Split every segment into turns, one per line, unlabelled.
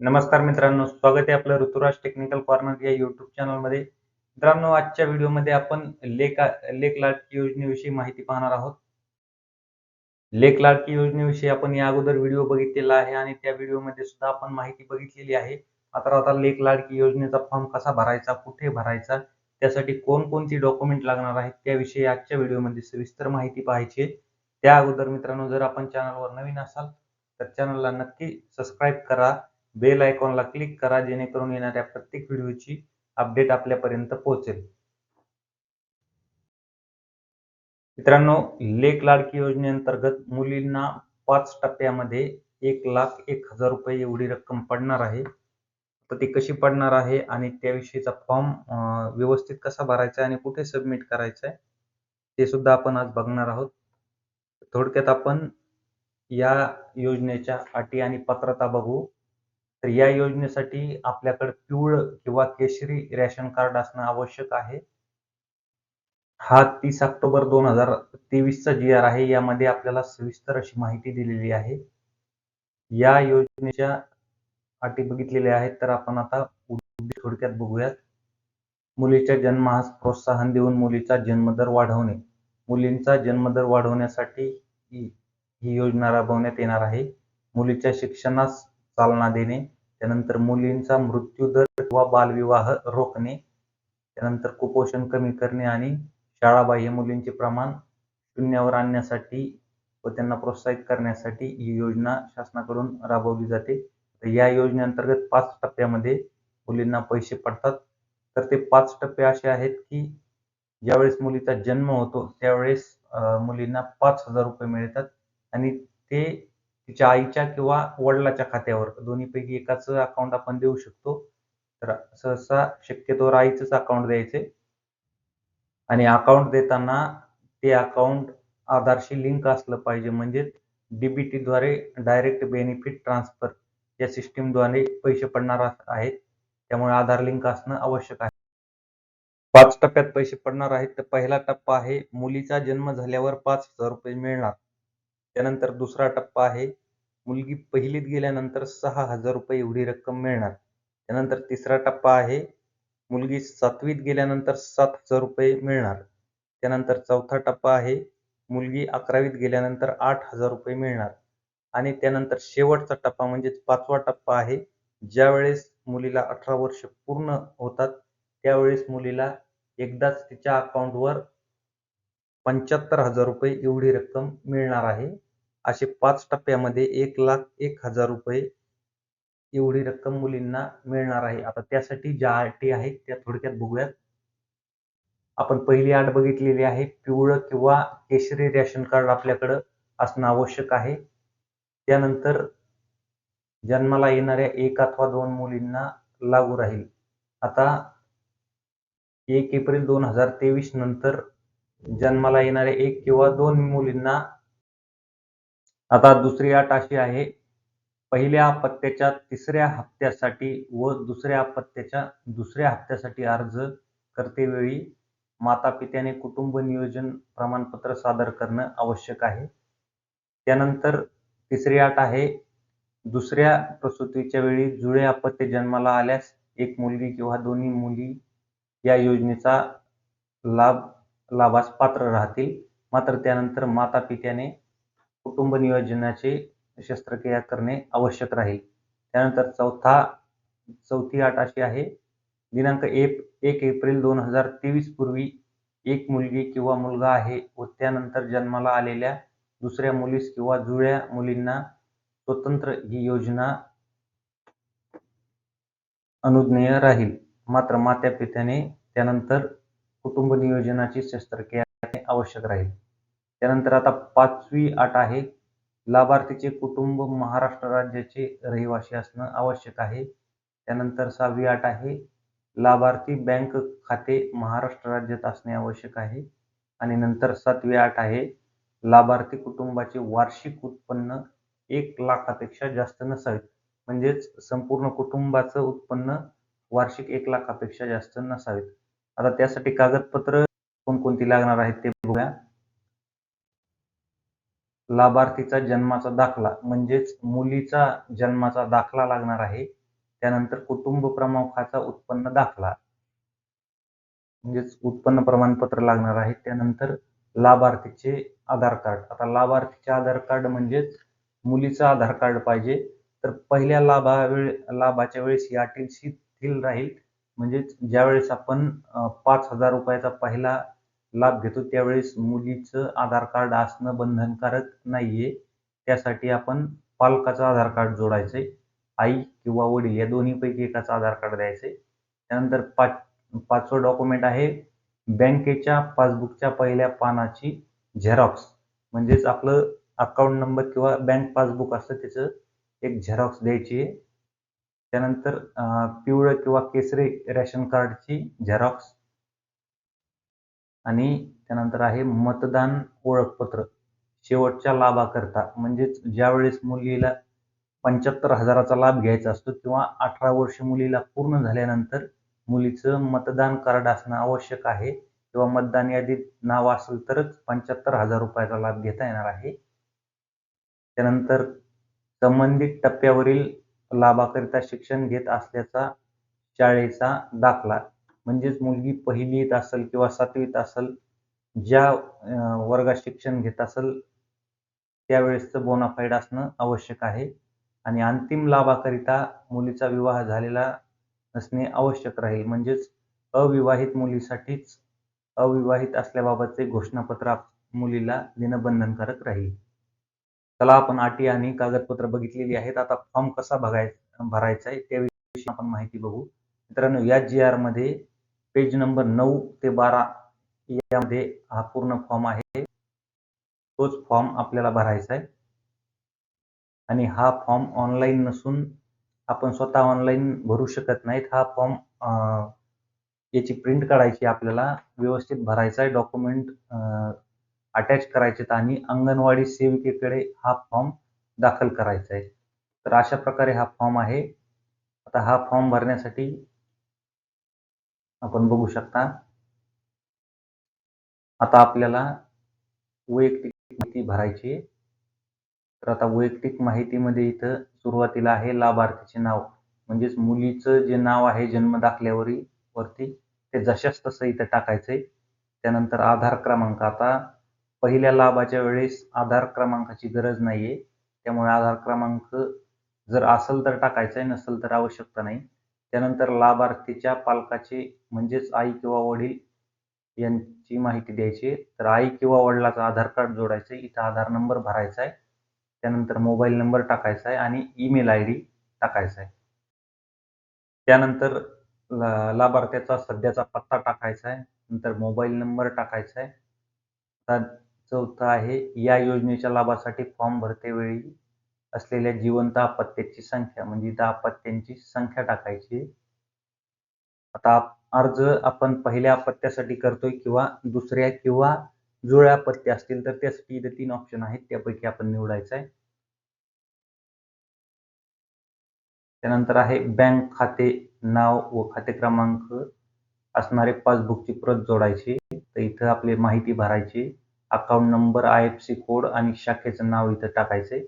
नमस्कार मित्रांनो स्वागत आहे आपलं ऋतुराज टेक्निकल कॉर्नर या युट्यूब चॅनलमध्ये मित्रांनो आजच्या व्हिडिओमध्ये आपण लेख लेख लाडकी योजनेविषयी माहिती पाहणार आहोत. लेख लाडकी योजनेविषयी आपण या अगोदर व्हिडिओ बघितलेला आहे आणि त्या व्हिडिओमध्ये सुद्धा आपण माहिती बघितलेली आहे. मात्र आता लेख लाडकी योजनेचा फॉर्म कसा भरायचा कुठे भरायचा त्यासाठी कोणकोणती डॉक्युमेंट लागणार आहेत त्याविषयी आजच्या व्हिडिओमध्ये सविस्तर माहिती पाहायची त्या अगोदर मित्रांनो जर आपण चॅनलवर नवीन असाल तर चॅनलला नक्की सबस्क्राईब करा. बेल आयकॉनला क्लिक करा जेणेकरून येणाऱ्या प्रत्येक व्हिडिओची अपडेट आपल्यापर्यंत पोहोचेल. मित्रांनो लेख लाडकी योजनेअंतर्गत मुलींना पाच टप्प्यामध्ये एक लाख एक हजार रुपये एवढी रक्कम पडणार आहे. तर ती कशी पडणार आहे आणि त्याविषयीचा फॉर्म व्यवस्थित कसा भरायचा आणि कुठे सबमिट करायचा आहे ते सुद्धा आपण आज बघणार आहोत. थोडक्यात आपण या योजनेच्या अटी आणि पात्रता बघू. तर या योजनेसाठी आपल्याकडे पिवळं किंवा केशरी रेशन कार्ड असणं आवश्यक आहे. हा तीस ऑक्टोबर दोन हजार तेवीसचा जी आर आहे यामध्ये आपल्याला सविस्तर अशी माहिती दिलेली आहे. या योजनेच्या अटी बघितलेल्या आहेत तर आपण आता थोडक्यात बघूयात. मुलीच्या जन्मास प्रोत्साहन देऊन मुलीचा जन्मदर वाढवणे. मुलींचा जन्मदर वाढवण्यासाठी ही योजना राबवण्यात येणार आहे. मुलीच्या शिक्षणास चालना देणे. त्यानंतर मुलींचा मृत्यूदर किंवा बालविवाह रोखणे त्यानंतर कुपोषण कमी करणे आणि शाळाबाह्य मुलींचे प्रमाण शून्यावर आणण्यासाठी व त्यांना प्रोत्साहित करण्यासाठी ही योजना शासनाकडून राबवली जाते. या योजनेअंतर्गत पाच टप्प्यामध्ये मुलींना पैसे पडतात. तर ते पाच टप्पे असे आहेत की ज्यावेळेस मुलीचा जन्म होतो त्यावेळेस मुलींना पाच हजार रुपये मिळतात आणि ते तिच्या आईच्या किंवा वडिलाच्या खात्यावर. दोन्हीपैकी एकाच अकाउंट आपण देऊ शकतो. तर सहसा शक्यतोवर आईचंच अकाउंट द्यायचे. आणि अकाउंट देताना ते अकाउंट आधारशी लिंक असलं पाहिजे. म्हणजे डीबीटीद्वारे डायरेक्ट बेनिफिट ट्रान्सफर या सिस्टीमद्वारे पैसे पडणार आहेत. त्यामुळे आधार लिंक असणं आवश्यक आहे. पाच टप्प्यात पैसे पडणार आहेत. तर पहिला टप्पा आहे मुलीचा जन्म झाल्यावर पाच हजार रुपये मिळणार. त्यानंतर दुसरा टप्पा आहे मुलगी पहिलीत गेल्यानंतर सहा हजार रुपये एवढी रक्कम मिळणार. त्यानंतर तिसरा टप्पा आहे. मुलगी सातवीत गेल्यानंतर सात हजार रुपये मिळणार. त्यानंतर चौथा टप्पा आहे. मुलगी अकरावीत गेल्यानंतर आठ हजार रुपये मिळणार. आणि त्यानंतर शेवटचा टप्पा म्हणजेच पाचवा टप्पा आहे. ज्यावेळेस मुलीला अठरा वर्ष पूर्ण होतात त्यावेळेस मुलीला एकदाच तिच्या अकाउंटवर पंच्याहत्तर हजार रुपये एवढी रक्कम मिळणार आहे. असे पाच टप्प्यामध्ये एक लाख एक हजार रुपये एवढी रक्कम मुलींना मिळणार आहे. आता त्यासाठी ज्या अटी आहेत त्या थोडक्यात बघूयात. आपण पहिली आठ बघितलेली आहे. पिवळं किंवा केशरी रेशन कार्ड आपल्याकडं असणं आवश्यक आहे. त्यानंतर जन्माला येणाऱ्या एक अथवा दोन मुलींना लागू राहील. आता एक एप्रिल दोन हजार तेवीस नंतर जन्माला येणाऱ्या एक किंवा दोन मुलींना आता दुसरी अट अशी आहे पहिल्या पत्त्याच्या तिसऱ्या हप्त्यासाठी व दुसऱ्या पत्त्याच्या दुसऱ्या हप्त्यासाठी अर्ज करतेवेळी माता पित्याने कुटुंब नियोजन प्रमाणपत्र सादर करणं आवश्यक आहे. त्यानंतर तिसरी अट आहे दुसऱ्या प्रसूतीच्या वेळी जुळे अपत्य जन्माला आल्यास एक मुलगी किंवा दोन्ही मुली या योजनेचा लाभ लाभास पात्र राहतील. मात्र त्यानंतर माता पित्याने कुटुंब नियोजनाचे शस्त्रक्रिया करणे आवश्यक राहील. त्यानंतर चौथा चौथी अट अशी आहे. दिनांक एक एक एप्रिल दोन हजार तेवीस पूर्वी एक मुलगी किंवा मुलगा आहे व त्यानंतर जन्माला आलेल्या दुसऱ्या मुलीस किंवा जुळ्या मुलींना स्वतंत्र ही योजना अनुज्ञेय राहील. मात्र मात्या पित्याने त्यानंतर कुटुंब नियोजनाची शस्त्रक्रिया आवश्यक राहील. त्यानंतर आता पाचवी अट आहे. लाभार्थीचे कुटुंब महाराष्ट्र राज्याचे रहिवासी असणं आवश्यक आहे. त्यानंतर सहावी अट आहे. लाभार्थी बँक खाते महाराष्ट्र राज्यात असणे आवश्यक आहे. आणि नंतर सातवी अट आहे. लाभार्थी कुटुंबाचे वार्षिक उत्पन्न एक लाखापेक्षा जास्त नसावे. म्हणजेच संपूर्ण कुटुंबाचं उत्पन्न वार्षिक एक लाखापेक्षा जास्त नसावेत आता त्यासाठी कागदपत्र कोणकोणती लागणार आहेत ते बघूया. लाभार्थीचा जन्माचा दाखला म्हणजेच मुलीचा जन्माचा दाखला लागणार आहे. त्यानंतर कुटुंब प्रमुखाचा उत्पन्न दाखला म्हणजेच उत्पन्न प्रमाणपत्र लागणार आहे. त्यानंतर लाभार्थीचे आधार कार्ड. आता लाभार्थीचे आधार कार्ड म्हणजेच मुलीचं आधार कार्ड पाहिजे. तर पहिल्या लाभा वेळ लाभाच्या वेळेस ही अटी शिथिल राहील. म्हणजेच ज्यावेळेस आपण पाच हजार रुपयाचा पहिला लाभ घेतो त्यावेळेस मुलीचं आधार कार्ड असणं बंधनकारक नाहीये. त्यासाठी आपण पालकाचं आधार कार्ड जोडायचंय. आई किंवा वडील या दोन्हीपैकी एकाचं आधार कार्ड द्यायचंय. त्यानंतर पाच पाचवं डॉक्युमेंट आहे बँकेच्या पासबुकच्या पहिल्या पानाची झेरॉक्स. म्हणजेच आपलं अकाउंट नंबर किंवा बँक पासबुक असतं त्याचं एक झेरॉक्स द्यायची आहे त्यानंतर पिवळं किंवा केसरी रेशन कार्डची झेरॉक्स. आणि त्यानंतर आहे मतदान ओळखपत्र. शेवटच्या लाभाकरता म्हणजेच ज्यावेळेस मुलीला पंच्याहत्तर हजाराचा लाभ घ्यायचा असतो किंवा अठरा वर्ष मुलीला पूर्ण झाल्यानंतर मुलीचं मतदान कार्ड असणं आवश्यक आहे किंवा मतदान यादीत नाव असेल तरच पंच्याहत्तर हजार रुपयाचा लाभ घेता येणार आहे. त्यानंतर संबंधित टप्प्यावरील लाभाकरिता शिक्षण घेत असल्याचा शाळेचा दाखला म्हणजेच मुलगी पहिलीत असेल किंवा सातवीत असेल ज्या वर्गात शिक्षण घेत असेल त्यावेळेसचं बोनाफाईड असणं आवश्यक आहे. आणि अंतिम लाभाकरिता मुलीचा विवाह झालेला असणे आवश्यक राहील. म्हणजेच अविवाहित मुलीसाठीच अविवाहित असल्याबाबतचे घोषणापत्र मुलीला देणं बंधनकारक राहील. चला आपण अटी आणि कागदपत्र बघितलेली आहेत. आता फॉर्म कसा बघाय भरायचा आहे त्याविषयी आपण माहिती बघू. मित्रांनो या जी आरमध्ये पेज नंबर नऊ ते बारा यामध्ये हा पूर्ण फॉर्म आहे. तोच फॉर्म आपल्याला भरायचा आहे. आणि हा फॉर्म ऑनलाईन नसून आपण स्वतः ऑनलाईन भरू शकत नाहीत. हा फॉर्म याची प्रिंट काढायची आपल्याला व्यवस्थित भरायचा आहे. डॉक्युमेंट अटॅच करायचे आणि अंगणवाडी सेविकेकडे हा फॉर्म दाखल करायचा आहे. तर अशा प्रकारे हा फॉर्म आहे. आता हा फॉर्म भरण्यासाठी आपण बघू शकता. आता आपल्याला वैयक्तिक माहिती भरायची आहे. तर आता वैयक्तिक माहितीमध्ये इथं सुरुवातीला आहे लाभार्थीचे नाव. म्हणजेच मुलीचं जे नाव आहे जन्म दाखल्यावरी वरती ते जशाच तसं इथं टाकायचंय. त्यानंतर आधार क्रमांक. आता पहिल्या लाभाच्या वेळेस आधार क्रमांकाची गरज नाहीये. त्यामुळे आधार क्रमांक जर असेल तर टाकायचा आहे नसेल तर आवश्यकता नाही. त्यानंतर लाभार्थीच्या पालकाचे म्हणजेच आई किंवा वडील यांची माहिती द्यायची. तर आई किंवा वडिलाचं आधार कार्ड जोडायचं आहे. इथं आधार नंबर भरायचा आहे. त्यानंतर मोबाईल नंबर टाकायचा आहे आणि ईमेल आय डी टाकायचा आहे. त्यानंतर लाभार्थ्याचा सध्याचा पत्ता टाकायचा आहे. नंतर मोबाईल नंबर टाकायचा आहे. आता चौथं आहे या योजनेच्या लाभासाठी फॉर्म भरतेवेळी असलेल्या जिवंत अपत्याची संख्या म्हणजे इथं अपत्यांची संख्या टाकायची आता अर्ज आपण पहिल्या पत्त्यासाठी करतोय किंवा दुसऱ्या किंवा जुळ्या पत्त्या असतील तर त्यासाठी इथे तीन ऑप्शन आहेत. त्यापैकी आपण निवडायचं आहे. त्यानंतर आहे बँक खाते नाव व खाते क्रमांक असणारे पासबुकची प्रत जोडायची. तर इथं आपली माहिती भरायची. Account number I F C code आणि शाखेचं नाव इथं टाकायचंय.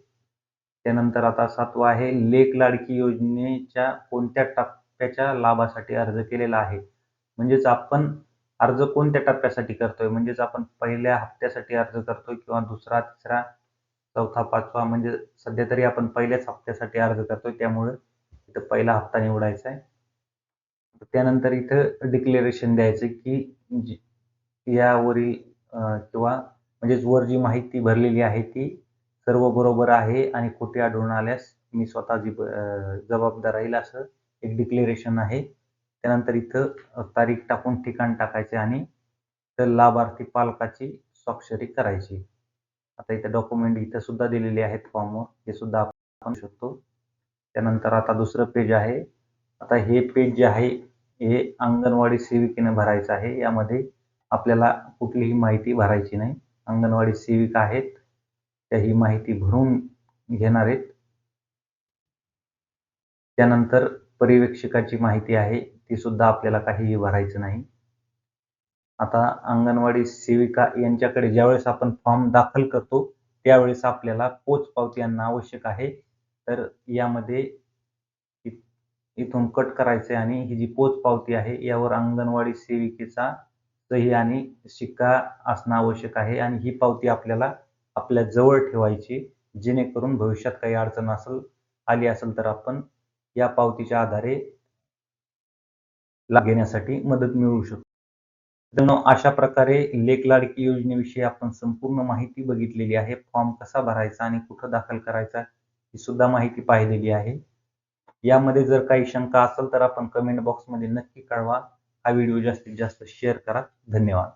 त्यानंतर आता सातवा आहे लेख लाडकी योजनेच्या कोणत्या टप्प्याच्या लाभासाठी अर्ज केलेला आहे? म्हणजेच आपण अर्ज कोणत्या टप्प्यासाठी करतोय? म्हणजेच आपण पहिल्या हप्त्यासाठी अर्ज करतोय किंवा दुसरा तिसरा चौथा पाचवा म्हणजे सध्या तरी आपण पहिल्याच हप्त्यासाठी अर्ज करतोय. त्यामुळे इथं पहिला हप्ता निवडायचा आहे. त्यानंतर इथं डिक्लेरेशन द्यायचं की यावरील किंवा म्हणजेच वर जी माहिती भरलेली आहे ती सर्व बरोबर आहे आणि कुठे आढळून आल्यास मी स्वतः जी जबाबदार राहील असं एक डिक्लेरेशन आहे. त्यानंतर इथं तारीख टाकून ठिकाण टाकायचे आणि तर लाभार्थी पालकाची स्वाक्षरी करायची. आता इथे डॉक्युमेंट इथं सुद्धा दिलेले आहेत फॉर्मवर हे सुद्धा आपण शकतो. त्यानंतर आता दुसरं पेज आहे. आता हे पेज जे आहे हे अंगणवाडी सेविकेने भरायचं आहे. यामध्ये आपल्याला कुठलीही माहिती भरायची नाही. अंगणवाडी सेविका आहेत. त्या ही माहिती भरून घेणार आहेत. त्यानंतर पर्यवेक्षकाची माहिती आहे. ती सुद्धा आपल्याला काहीही भरायचं नाही. आता अंगणवाडी सेविका यांच्याकडे ज्यावेळेस आपण फॉर्म दाखल करतो त्यावेळेस आपल्याला पोच पावती आणणं आवश्यक आहे. तर यामध्ये इथून कट करायचे आणि ही जी पोच पावती आहे यावर अंगणवाडी सेविकेचा सही आणि शिक्का असणं आवश्यक आहे आणि ही पावती आपल्याला आपल्या जवळ ठेवायची जेणेकरून भविष्यात काही अडचण असेल आली असेल तर आपण या पावतीच्या आधारे लाभ घेण्यासाठी मदत मिळवू शकतो. मित्रांनो अशा प्रकारे लेख लाडकी योजनेविषयी आपण संपूर्ण माहिती बघितलेली आहे. फॉर्म कसा भरायचा आणि कुठं दाखल करायचा ही सुद्धा माहिती पाहिलेली आहे. यामध्ये जर काही शंका असेल तर आपण कमेंट बॉक्समध्ये नक्की कळवा. हा व्हिडिओ जास्तीत जास्त शेअर करा. धन्यवाद.